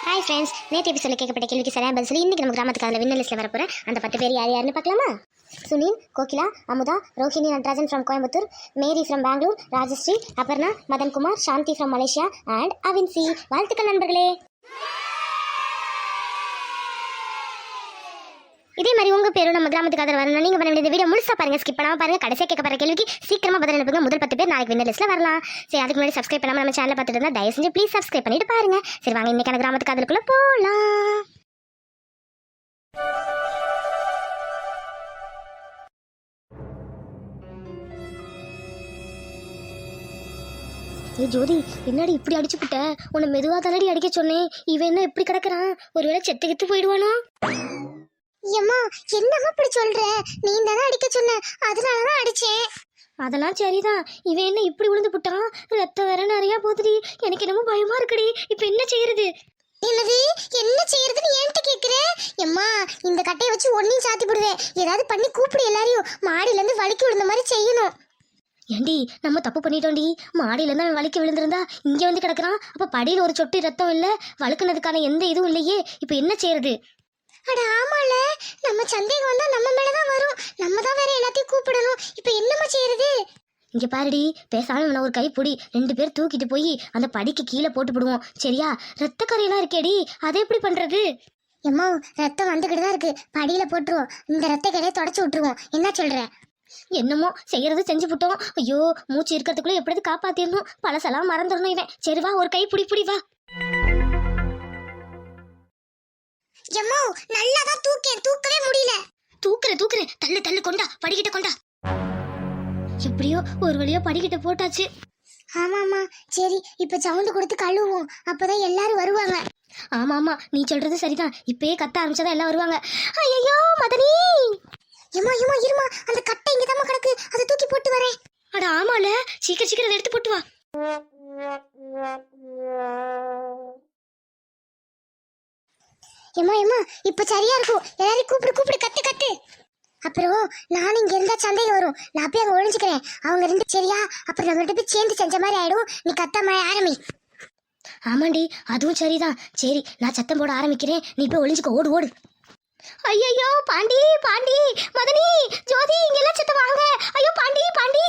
Hi friends நேற்று எபிசோட கேட்கப்பட்ட கேள்விக்கு சரியான பதில் சொல்லி இன்னைக்கு நம்ம கிராமத்துக்கு அதில் வின்னர் லிஸ்ட்டில் வரப்போகிற அந்த பத்து பேர் யார் யாருன்னு பார்க்கலாமா? Sunil Kokila Amudha Rohini Natrajan from Coimbatore Mary from Bangalore Rajashree Aparna Madankumar Shanthi from Malaysia and Avinchi. வாழ்த்துக்கள் நண்பர்களே. இதே மாதிரி உங்க பேரும் நம்ம கிராமத்துக்கு அதில் வரணும் நீங்க பண்ண வேண்டிய வீடியோ முழுசா பாருங்க. ஸ்கிப் பண்ணாம பாருங்க. கடைசியா கேட்க போற கேள்விக்கு சீக்கிரமா பதில் அனுப்புங்க. முதல் பத்து பேர் நாளைக்கு வின்னர் லிஸ்ட்ல வரலாம். சரி அதுக்கு முன்னாடி சப்ஸ்கிரைப் பண்ணாம நம்ம சேனலை பார்த்துட்டு இருந்தா தயவு செஞ்சு ப்ளீஸ் சப்ஸ்கிரைப் பண்ணிட்டு பாருங்க. சரி வாங்க இன்னைக்கான கிராமத்துக்கு அதுக்குள்ள போலாம். ஏ ஜோதி என்னடி இப்படி அடிச்சு விட்ட உன்னை மெதுவா தானடி அடிக்க சொன்னேன். இவன் என்ன இப்படி கிடக்குறான்? ஒருவேளை செத்து கெத்து போயிடுவானோ? ஏம்மா என்னம்மா இப்படி சொல்ற? நீ தானே அடிக்க சொன்ன. அதனால தான் அடிச்சேன். அதெல்லாம் சரிதான். இவன் என்ன இப்படி விழுந்து புட்டான்? ரத்தம் வேற நிறைய போகுதுடி. எனக்கு என்னமோ பயமா இருக்குடி. இப்போ என்ன செய்யறது? என்னது? என்ன செய்யறதுன்னு என்கிட்ட கேக்குற? எம்மா இந்த கட்டையை வச்சு ஒன்னையும் சாத்தி போடுவேன் ஏதாவது பண்ணி கூப்பிடு எல்லாரையும். மாடியில இருந்து வலிக்கி விழுந்த மாதிரி செய்யணும். ஏண்டி நம்ம தப்பு பண்ணிட்டோம்டி. மாடியில இருந்து அவன் வலிக்கு விழுந்திருந்தா இங்க வந்து கிடக்குறான். அப்ப படியில ஒரு சொட்டு ரத்தம் இல்ல? வழுக்குனதுக்கான எந்த இதுவும் இல்லையே. இப்போ என்ன செய்யறது? அட ஆமால. நம்ம சந்தேகம் வந்தா நம்ம மேலதான் வரும். நம்ம தான் வேற எல்லாத்தையும் கூப்பிடணும். இப்போ என்னம்மா செய்யறது? இங்க பாருடி பேசாம இவனை ஒரு கைப்பிடி ரெண்டு பேர் தூக்கிட்டு போய் அந்த படிக்கு கீழே போட்டு விடுவோம் சரியா? ரத்த கரையெல்லாம் இருக்கேடி அதை எப்படி பண்றது? எம்மா ரத்தம் வந்துகிட்டு தான் இருக்கு. படியில போட்டுருவோம். இந்த ரத்த கரையை தொடச்சு விட்டுருவோம். என்ன சொல்ற? என்னமோ செய்யறது செஞ்சு விட்டோம் ஐயோ மூச்சு இருக்கிறதுக்குள்ள எப்படியாவது காப்பாத்திடணும். பழசெல்லாம் மறந்துடணும் இவன். சரி வா ஒரு கை புடி புடி வா. எம்மோ நல்லா தான் தூக்கேன். தூக்கவே முடியல. தூக்குற தூக்குற தள்ளு தள்ளு கொண்டா. படிக்கிட்ட கொண்டா. எப்படியோ ஒரு வழியா படிக்கிட்ட போட்டாச்சு. ஆமாமா சரி இப்ப சவுண்ட் கொடுத்து கழுவுவோம். அப்பதான் எல்லாரும் வருவாங்க. ஆமா ஆமா நீ சொல்றது சரிதான். இப்பயே கத்த ஆரம்பிச்சதா எல்லாம் வருவாங்க. ஐயோ மதனி! ஏமா ஏமா இருமா. அந்த கட்டை இங்க தான் கிடக்கு. அதை தூக்கி போட்டு வரேன். அட ஆமால. சீக்கிரம் சீக்கிரம் எடுத்து போட்டு வா. ஏமா ஏமா இப்ப சரியா இருக்கும். எல்லாரையும் கூப்பிடு கூப்பிடு கத்து கத்து அப்புறம் நானும் இங்க இருந்தா சந்தையில் வரும். நான் போய் அங்க ஒழிஞ்சுக்கிறேன் அவங்க ரெண்டு சரியா? அப்புறம் நம்ம ரெண்டு பேரும் சேர்ந்து செஞ்ச மாதிரி ஆயிடும். நீ கத்தாம ஆரம்பி. ஆமாண்டி அதுவும் சரிதான். சரி நான் சத்தம் போட ஆரம்பிக்கிறேன். நீ போய் ஒளிஞ்சுக்க. ஓடு ஓடு. ஐயோ பாண்டி பாண்டி மதனி ஜோதி இங்க சத்தம் வாங்க ஐயோ பாண்டி பாண்டி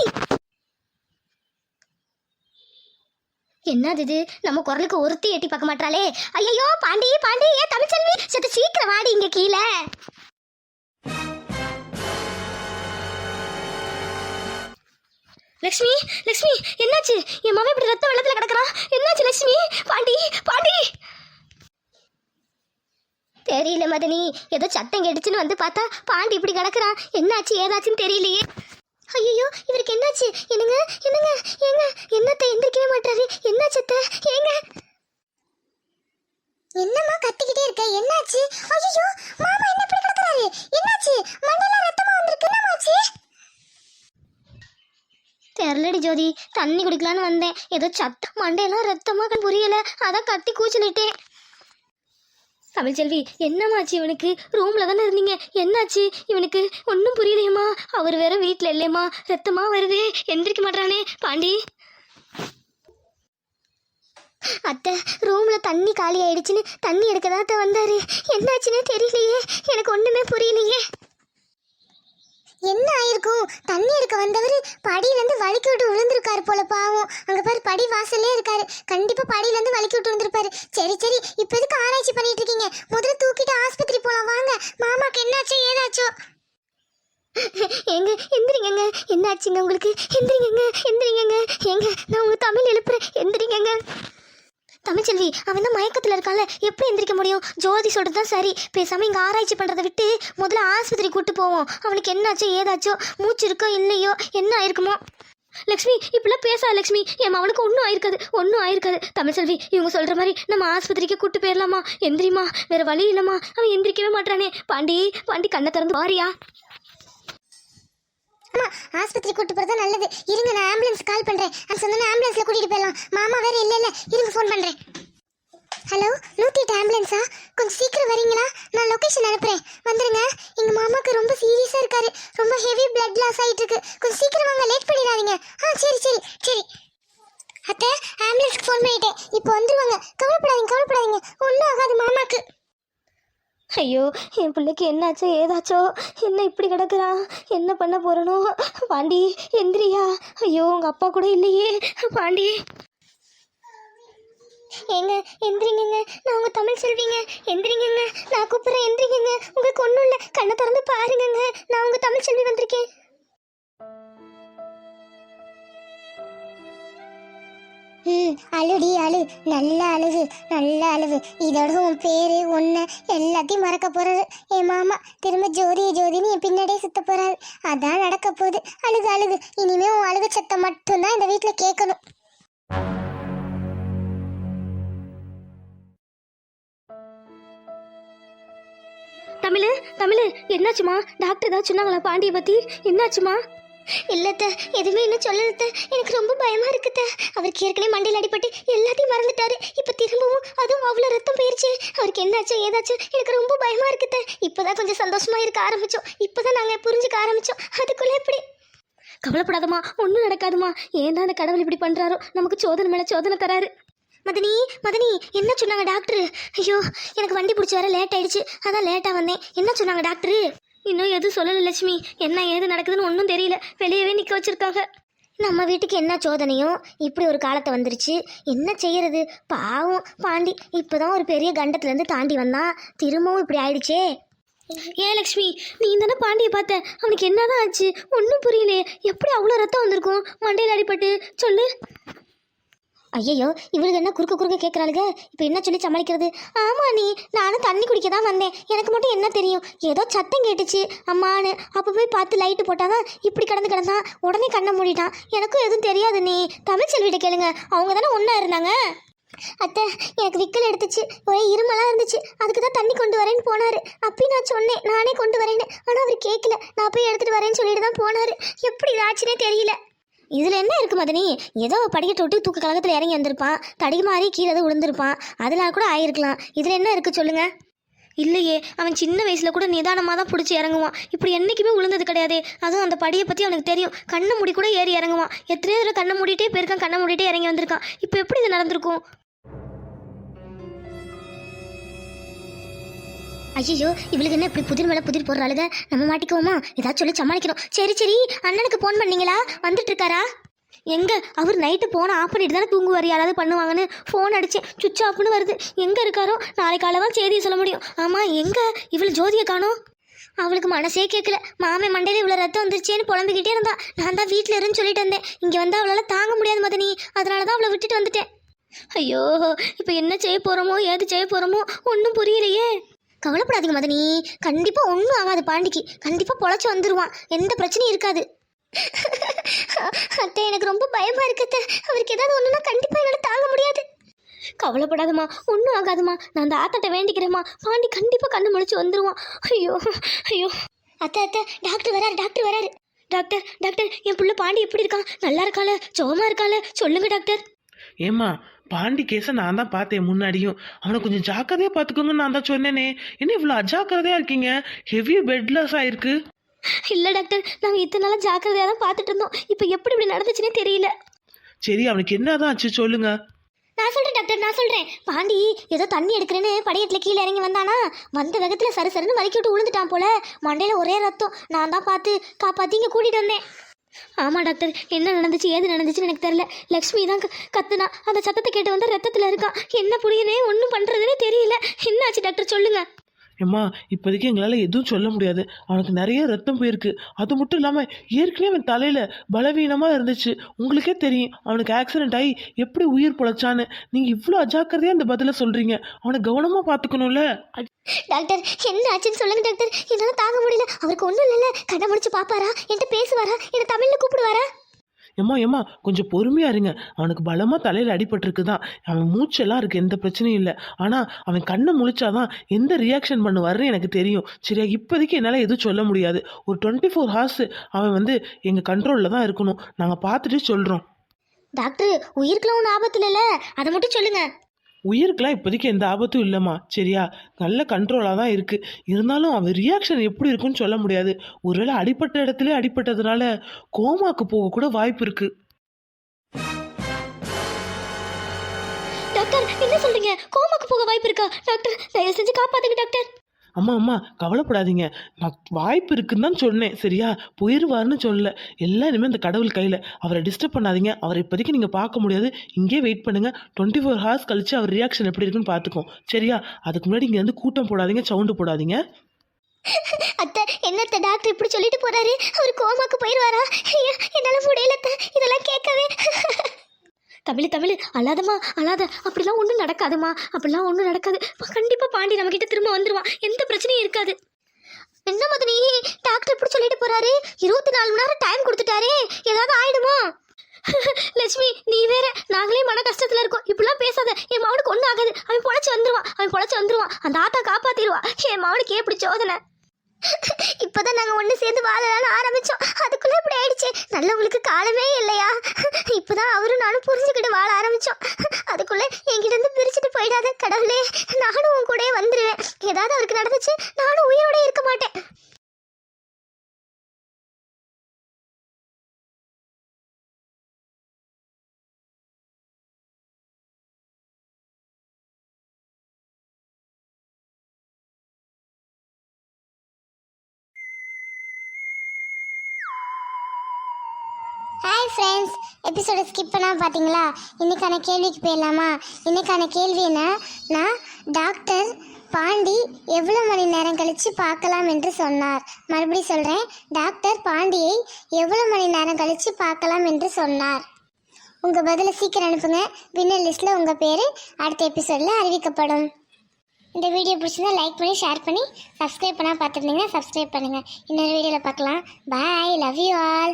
என்னது இது? நம்ம குரலுக்கு ஒருத்தி எட்டி பார்க்க மாட்டாளே. ஐயோ பாண்டி பாண்டி ஏ தமிழ்ச்செல்வி சத்து சீக்கிரம் வாடி இங்க கீழே. லக்ஷ்மி லக்ஷ்மி என்னாச்சு? என் மாமா இப்படி ரத்த வெள்ளத்துல கிடக்குறான். என்னாச்சு லக்ஷ்மி? பாண்டி பாண்டி! தெரியல மதனி. ஏதோ சத்தம் கெடுச்சுன்னு வந்து பார்த்தா பாண்டி இப்படி கிடக்குறான். என்னாச்சு ஏதாச்சுன்னு தெரியலையே. ஐயோ இவருக்கு என்னாச்சு? என்னங்க? என்னங்க? ஏங்க? என்னத்த எந்திரிக்கவே மாட்டாரு என்ன சத்த? ஏங்க? என்னம்மா கத்திக்கிட்டே இருக்க? என்னாச்சு? ஐயோ மாமா என்ன இப்படி கிடக்குறாரு? என்னாச்சு? மண்டையில ரத்தமா வந்திருக்கு. என்னமாச்சு தெரலடி ஜோதி. தண்ணி குடிக்கலான்னு வந்தேன். ஏதோ சத்தம் மண்டையெல்லாம் ரத்தமாக புரியல. அதான் கத்தி கூச்சலிட்டேன். தமிழ்ச்செல்வி என்னமாச்சு இவனுக்கு? ரூம்ல தானே இருந்தீங்க. என்னாச்சு? இவனுக்கு ஒன்றும் புரியலையம்மா. அவர் வேற வீட்டில் இல்லையம்மா. ரத்தமா வருதே. எந்திரிக்க மாட்டானே பாண்டி. அத்தை ரூம்ல தண்ணி காலி ஆயிடுச்சுன்னு தண்ணி எடுக்க தான் அத்தை வந்தாரு. என்னாச்சுன்னே தெரியலையே. எனக்கு ஒண்ணுமே புரியலையே. என்ன ஆயிருக்கும்? தண்ணி எடுக்க வந்தவர் படியிலேருந்து வலிக்கி விட்டு விழுந்திருக்காரு போல பாவம். அங்கே பாரு படி வாசல்லே இருக்காரு. கண்டிப்பாக படியிலேருந்து வலிக்கி விட்டு விழுந்திருப்பாரு. சரி சரி இப்போ எதுக்கு ஆராய்ச்சி பண்ணிட்டு இருக்கீங்க? முதல்ல தூக்கிட்டு ஆஸ்பத்திரி போகலாம் வாங்க. மாமாக்கு என்னாச்சோ ஏதாச்சோ. எங்க எந்திரிங்கங்க. என்னாச்சுங்க உங்களுக்கு? எந்திரிங்கங்க எந்திரிங்கங்க. எங்க நான் உங்க தமிழ் எழுப்புறேன். எந்திரிங்கங்க. தமிழ்ச்செல்வி அவன் தான் மயக்கத்தில் இருக்கான்ல. எப்படி எந்திரிக்க முடியும்? ஜோதி சொல்கிறது தான் சரி. பேசாமல் இங்கே ஆராய்ச்சி பண்ணுறதை விட்டு முதல்ல ஆஸ்பத்திரி கூட்டு போவோம். அவனுக்கு என்னாச்சோ ஏதாச்சோ மூச்சு இருக்கோ இல்லையோ என்ன ஆயிருக்குமோ. லக்ஷ்மி இப்படிலாம் பேசா லக்ஷ்மி. என் அவனுக்கு ஒன்றும் ஆயிருக்காது. ஒன்றும் ஆயிருக்காது. தமிழ்செல்வி இவங்க சொல்கிற மாதிரி நம்ம ஆஸ்பத்திரிக்கு கூட்டு போயிடலாமா? எந்திரிமா வேறு வழி இல்லைம்மா. அவன் எந்திரிக்கவே மாட்டானே பாண்டி பாண்டி கண்ணை திறந்து வாரியா? அம்மா ஆஸ்பத்திரி கூட்டு போறது நல்லது. இருங்க நான் ஆம்புலன்ஸ் கால் பண்றேன். அது சொன்னா ஆம்புலன்ஸ்ல கூட்டிட்டு போயிடலாம். மாமா வேற இல்ல இல்ல. இருங்க ஃபோன் பண்றேன். ஹலோ நூத்தி எட்டு ஆம்புலன்ஸா கொஞ்சம் சீக்கிரம் வரீங்களா? நான் லொக்கேஷன் அனுப்புறேன். வந்துருங்க. எங்க மாமாக்கு ரொம்ப சீரியஸா இருக்காரு. ரொம்ப ஹெவி பிளட் லாஸ் ஆயிட்டு இருக்கு கொஞ்சம் சீக்கிரம் வாங்க லேட் பண்ணிடாதீங்க. ஆ சரி சரி சரி. அத்தை ஆம்புலன்ஸ்க்கு ஃபோன் பண்ணிட்டேன். இப்போ வந்துருவாங்க. கவலைப்படாதீங்க கவலைப்படாதீங்க. ஒன்றும் ஆகாது மாமாக்கு. ஐயோ என் பிள்ளைக்கு என்னாச்சோ? ஏதாச்சோ? என்ன இப்படி கிடக்குறான் என்ன பண்ண போறனோ? பாண்டி எந்திரியா. ஐயோ உங்க அப்பா கூட இல்லையே. பாண்டி. ஏங்க எந்திரிங்கங்க. நான் உங்க தமிழ் செல்விங்க. எந்திரிங்கங்க. நான் கூப்பிட்றேன் எந்திரிங்கங்க. உங்களுக்கு ஒன்றும் இல்லை. கண்ணை திறந்து பாருங்கங்க. நான் உங்க தமிழ் செல்வி வந்திருக்கேன். ம் அழுடி அழு. நல்ல அழுகு நல்ல அழுகு. இதோட உன் பேரு உன்னை எல்லாத்தையும் மறக்க போறது என் மாமா திரும்ப ஜோதி ஜோதின்னு என் பின்னாடியே சுத்த போறாரு. அதான் நடக்க போகுது. அழுகு அழுகு. இனிமே உன் அழுகு சத்தம் மட்டும்தான் இந்த வீட்டில் கேட்கணும். தமிழ் தமிழ். என்னாச்சுமா? டாக்டர் ஏதாவது சொன்னாங்களா? பாண்டியை பத்தி என்னாச்சுமா? இல்லத்த எதுவுமே இன்னும் சொல்லலத்த. எனக்கு ரொம்ப பயமா இருக்குத்த. அவருக்கு ஏற்கனவே மண்டையில் அடிபட்டு எல்லாத்தையும் மறந்துட்டாரு. இப்போ திரும்பவும் அதுவும் அவ்வளோ ரத்தம் போயிருச்சு. அவருக்கு என்னாச்சோ ஏதாச்சோ எனக்கு ரொம்ப பயமா இருக்குத்த. இப்பதான் கொஞ்சம் சந்தோஷமா இருக்க ஆரம்பிச்சோம். இப்பதான் நாங்கள் புரிஞ்சுக்க ஆரம்பிச்சோம். அதுக்குள்ளே எப்படி? கவலைப்படாதம்மா ஒன்றும் நடக்காதுமா ஏன் தான் அந்த கடவுள் இப்படி பண்ணுறாரோ நமக்கு சோதனை மேலே சோதனை தராரு. மதனி மதனி என்ன சொன்னாங்க டாக்டர்? ஐயோ எனக்கு வண்டி பிடிச்சி வர லேட் ஆயிடுச்சு. அதான் லேட்டாக வந்தேன். என்ன சொன்னாங்க டாக்டரு? இன்னும் எதுவும் சொல்லலை லட்சுமி. என்ன ஏது நடக்குதுன்னு ஒன்றும் தெரியல. வெளியவே நிற்க வச்சிருக்காங்க. நம்ம வீட்டுக்கு என்ன சோதனையோ? இப்படி ஒரு காலத்தை வந்துருச்சு. என்ன செய்யறது? பாவம் பாண்டி. இப்போதான் ஒரு பெரிய கண்டத்துலேருந்து தாண்டி வந்தான் திரும்பவும் இப்படி ஆயிடுச்சே. ஏன் லக்ஷ்மி நீ தானே பாண்டியை பார்த்த. அவனுக்கு என்னதான் ஆச்சு? ஒன்றும் புரியலையே. எப்படி அவ்வளோ ரத்தம் வந்திருக்கும்? மண்டையில் அடிபட்டு. சொல்லு. ஐயோ இவளுக்கு என்ன குறுக்க குறுக்க கேட்குறாளுங்க இப்போ என்ன சொல்லி சமாளிக்கிறது? ஆமா நீ நானும் தண்ணி குடிக்க தான் வந்தேன். எனக்கு மட்டும் என்ன தெரியும்? ஏதோ சத்தம் கேட்டுச்சு. அம்மான்னு அப்போ போய் பார்த்து லைட்டு போட்டாதான் இப்படி கிடந்து கிடந்தான் உடனே கண்ணை மூடிட்டான். எனக்கும் எதுவும் தெரியாது நீ தமிழ் செல்விட்ட கேளுங்க. அவங்க தானே ஒன்றா இருந்தாங்க. அத்தை எனக்கு விக்கல் எடுத்துச்சு. ஒரே இருமலாக இருந்துச்சு. அதுக்கு தான் தண்ணி கொண்டு வரேன்னு போனார். அப்பயும் நான் சொன்னேன் நானே கொண்டு வரேன்னு. ஆனால் அவர் கேட்கல நான் போய் எடுத்துகிட்டு வரேன்னு சொல்லிட்டு தான் போனார். எப்படி இதாச்சுனே தெரியல. இதில் என்ன இருக்கு மதனி? ஏதோ படிக்கட்டு விட்டு தூக்க கழகத்தில் இறங்கி வந்திருப்பான். தடி மாறி கீழே அது விழுந்திருப்பான். அதெல்லாம் கூட ஆயிருக்கலாம். இதில் என்ன இருக்கு சொல்லுங்க? இல்லையே அவன் சின்ன வயசில் கூட நிதானமாக தான் பிடிச்சி இறங்குவான். இப்படி என்றைக்குமே விழுந்தது கிடையாது. அதுவும் அந்த படியை பற்றி அவனுக்கு தெரியும். கண்ணை மூடி கூட ஏறி இறங்குவான். எத்தனையோ தடவை கண்ணை மூடிட்டே போயிருக்கான் கண்ணை மூடிட்டே இறங்கி வந்திருக்கான். இப்போ எப்படி இது நடந்திருக்கும்? ஐயோ இவளுக்கு என்ன இப்படி புதிர் மேலே புதிர் போடுறாளுங்க நம்ம மாட்டிக்குவோமா? ஏதாச்சும் சொல்லி சமாளிக்கணும். சரி சரி அண்ணனுக்கு ஃபோன் பண்ணீங்களா? வந்துட்டு இருக்காரா? எங்க? அவர் நைட்டு ஃபோனை ஆஃப் பண்ணிட்டு தானே தூங்குவார். யாராவது பண்ணுவாங்கன்னு ஃபோன் அடிச்சேன் சுவிட்ச் ஆஃப்னு வருது. எங்க இருக்காரோ? நாளைக்கு காலை தான் செய்தியை சொல்ல முடியும். ஆமா எங்க? இவ்வளோ ஜோதியை காணும். அவளுக்கு மனசே கேட்கல மாமே மண்டையில இவ்வளோ ரத்தம் வந்துருச்சேன்னு புலம்பிக்கிட்டே இருந்தா. நான் தான் வீட்டில் இருன்னு சொல்லிட்டு வந்தேன். இங்கே வந்து அவளால் தாங்க முடியாது மதனி. அதனால தான் அவளை விட்டுட்டு வந்துட்டேன். ஐயோ இப்போ என்ன செய்ய போகிறோமோ ஏது செய்ய போகிறோமோ ஒன்றும் புரியலையே. கவலைப்படாதீங்க மதனி. கண்டிப்பாக ஒன்றும் ஆகாது பாண்டிக்கு. கண்டிப்பாக பொழைச்சி வந்துடுவான் எந்த பிரச்சனையும் இருக்காது. அத்தை எனக்கு ரொம்ப பயமாக இருக்கு அத்தை. அவருக்கு ஏதாவது ஒன்றுனா கண்டிப்பாக என்னால் தாங்க முடியாது. கவலைப்படாதம்மா. ஒன்றும் ஆகாதும்மா. நான் அந்த ஆத்தாட்ட வேண்டிக்கிறேம்மா. பாண்டி கண்டிப்பாக கண்ணு முழிச்சு வந்துருவான். ஐயோ ஐயோ. அத்தை அத்தை டாக்டர் வராரு டாக்டர் வராரு. டாக்டர் டாக்டர் என் பிள்ளை பாண்டி எப்படி இருக்கான்? நல்லா இருக்கால சோமா இருக்கால சொல்லுங்க டாக்டர். ஏம்மா பாண்டி கேஸை நான் தான் பார்த்தேன் முன்னாடியும். அவனை கொஞ்சம் ஜாக்கிரதையா பார்த்துக்கோங்கன்னு நான் தான் சொன்னேனே. என்ன இவ்வளோ அஜாக்கிரதையா இருக்கீங்க? ஹெவி பெட்லெஸ் ஆயிருக்கு இல்ல டாக்டர் நாங்க இத்தனை நாளா ஜாக்கிரதையா தான் பார்த்துட்டு இருந்தோம். இப்போ எப்படி இப்படி நடந்துச்சுன்னே தெரியல. சரி அவனுக்கு என்னதான் ஆச்சு சொல்லுங்க. நான் சொல்றேன் டாக்டர் நான் சொல்றேன். பாண்டி ஏதோ தண்ணி எடுக்கிறேன்னு படியத்துல கீழே இறங்கி வந்தானா? வந்த வேகத்துல சரு சருன்னு வலிக்கி விட்டு விழுந்துட்டான் போல. மண்டையில ஒரே ரத்தம். நான் தான் பார்த்து காப்பாத்தி இங்க கூட்டிட்டு வந்தேன். ஆமாம் டாக்டர் என்ன நடந்துச்சு ஏது நடந்துச்சுன்னு எனக்கு தெரியல. லக்ஷ்மி தான் கத்துனா. அந்த சத்தத்தை கேட்டு வந்து ரத்தத்தில் இருக்கான் என்ன புரியுதுனே ஒன்றும் பண்ணுறதுனே தெரியல. என்னாச்சு டாக்டர் சொல்லுங்கள் ஏம்மா இப்போதைக்கு எங்களால் எதுவும் சொல்ல முடியாது. அவனுக்கு நிறைய ரத்தம் போயிருக்கு. அது மட்டும் இல்லாமல் ஏற்கனவே அவன் தலையில் பலவீனமாக இருந்துச்சு. உங்களுக்கே தெரியும் அவனுக்கு ஆக்சிடென்ட் ஆகி எப்படி உயிர் பொழைச்சான்னு. நீங்கள் இவ்வளோ அஜாக்கிரதையாக அந்த பதிலை சொல்கிறீங்க அவனை கவனமாக பார்த்துக்கணும்ல. டாக்டர் என்ன ஆச்சுன்னு சொல்லுங்க டாக்டர். என்னால் தாங்க முடியல. அவருக்கு ஒன்றும் இல்லைல்ல. கண்ணை முடிச்சு பாப்பாரா? என்கிட்ட பேசுவாரா? என்னை தமிழில் கூப்பிடுவாரா? ஏம்மா ஏம்மா கொஞ்சம் பொறுமையாக இருங்க. அவனுக்கு பலமாக தலையில் அடிபட்டிருக்கு தான் அவன் மூச்செல்லாம் இருக்குது எந்த பிரச்சனையும் இல்லை. ஆனால் அவன் கண்ணை முழிச்சாதான் எந்த ரியாக்ஷன் பண்ணுவாருன்னு எனக்கு தெரியும். சரியா? இப்போதைக்கு என்னால் எதுவும் சொல்ல முடியாது. ஒரு டுவெண்ட்டி ஃபோர் ஹார்ஸ் அவன் வந்து எங்கள் கண்ட்ரோலில் தான் இருக்கணும். நாங்கள் பார்த்துட்டு சொல்கிறோம் டாக்டர் உயிருக்குலாம் ஒன்றும் ஆபத்து இல்லைல்ல. அதை மட்டும் சொல்லுங்கள் உயிருக்கெல்லாம் இப்போதைக்கு எந்த ஆபத்தும் இல்லைம்மா. சரியா? நல்ல கண்ட்ரோலாக தான் இருக்குது இருந்தாலும் அவன் ரியாக்ஷன் எப்படி இருக்குன்னு சொல்ல முடியாது. ஒருவேளை அடிப்பட்ட இடத்துல அடிபட்டதுனால கோமாக்கு போக கூட வாய்ப்பு இருக்குது டாக்டர் என்ன சொல்றீங்க? கோமாக்கு போக வாய்ப்பு இருக்கா? டாக்டர் தயவு செஞ்சு காப்பாத்துங்க டாக்டர். அம்மா அம்மா கவலைப்படாதீங்க. நான் வாய்ப்பு இருக்குன்னு தான் சொன்னேன். சரியா? போயிடுவார்னு சொல்லல. எல்லாம் இனிமேல் இந்த கடவுள் கையில். அவரை டிஸ்டர்ப் பண்ணாதீங்க. அவரை இப்போதைக்கு நீங்கள் பார்க்க முடியாது. இங்கேயே வெயிட் பண்ணுங்கள் டுவெண்ட்டி ஃபோர் ஹவர்ஸ் கழிச்சு அவர் ரியாக்ஷன் எப்படி இருக்குன்னு பார்த்துக்கோம் சரியா? அதுக்கு முன்னாடி இங்கே வந்து கூட்டம் போடாதீங்க. சவுண்டு போடாதீங்க. அத்தை என்னத்த டாக்டர் இப்படி சொல்லிட்டு போறாரு? அவர் கோமாக்கு போயிடுவாரா என்னால முடியல இதெல்லாம் கேட்கவே. தமிழ் தமிழ் அழாதம்மா அழாத. அப்படிலாம் ஒன்றும் நடக்காதுமா அப்படிலாம் ஒன்றும் நடக்காது. கண்டிப்பாக பாண்டி நம்ம கிட்ட திரும்ப வந்துருவான் எந்த பிரச்சனையும் இருக்காது. என்ன மதனி? டாக்டர் எப்படி சொல்லிட்டு போறாரு. இருபத்தி நாலு மணி நேரம் டைம் கொடுத்துட்டாரே. ஏதாவது ஆயிடுமோ? லட்சுமி நீ வேற. நாங்களே மன கஷ்டத்துல இருக்கோம். இப்படிலாம் பேசாத. என் மவனுக்கு ஒன்றும் ஆகாது. அவன் பொழைச்சி வந்துருவான். அவன் பொழைச்சி வந்துருவான். அந்த ஆத்தா காப்பாத்திடுவா. என் மவனுக்கு எப்படி சோதனை? இப்பதான் நாங்க ஒண்ணு சேர்ந்து வாழலாம்னு ஆரம்பிச்சோம். அதுக்குள்ள இப்படி ஆயிடுச்சு. நல்லவங்களுக்கு காலமே இல்லையா? இப்பதான் அவரும் நானும் புரிஞ்சுக்கிட்டு வாழ ஆரம்பிச்சோம். அதுக்குள்ள என்கிட்ட இருந்து பிரிச்சுட்டு போயிடாத கடவுளே நானும் உன் கூட வந்துருவேன். ஏதாவது அவருக்கு நடந்துச்சு நானும் உயிரோட இருக்க மாட்டேன். ஹாய் ஃப்ரெண்ட்ஸ் எபிசோட ஸ்கிப் பண்ணால் பார்த்தீங்களா இன்னைக்கான கேள்விக்கு போயிடலாமா? இன்றைக்கான கேள்வி என்ன? நான் டாக்டர் பாண்டி எவ்வளோ மணி நேரம் கழித்து பார்க்கலாம் என்று சொன்னார். மறுபடியும் சொல்கிறேன் டாக்டர் பாண்டியை எவ்வளோ மணி நேரம் கழித்து பார்க்கலாம் என்று சொன்னார். உங்கள் பதிலை சீக்கிரம் அனுப்புங்க. வின்னர் லிஸ்ட்டில் உங்கள் பேர் அடுத்த எபிசோடில் அறிவிக்கப்படும். இந்த வீடியோ பிடிச்சிருந்தா லைக் பண்ணி ஷேர் பண்ணி சப்ஸ்கிரைப் பண்ணால் பார்த்துருந்தீங்கன்னா சப்ஸ்கிரைப் பண்ணுங்கள் இன்னொரு வீடியோவில் பார்க்கலாம். Bye love you all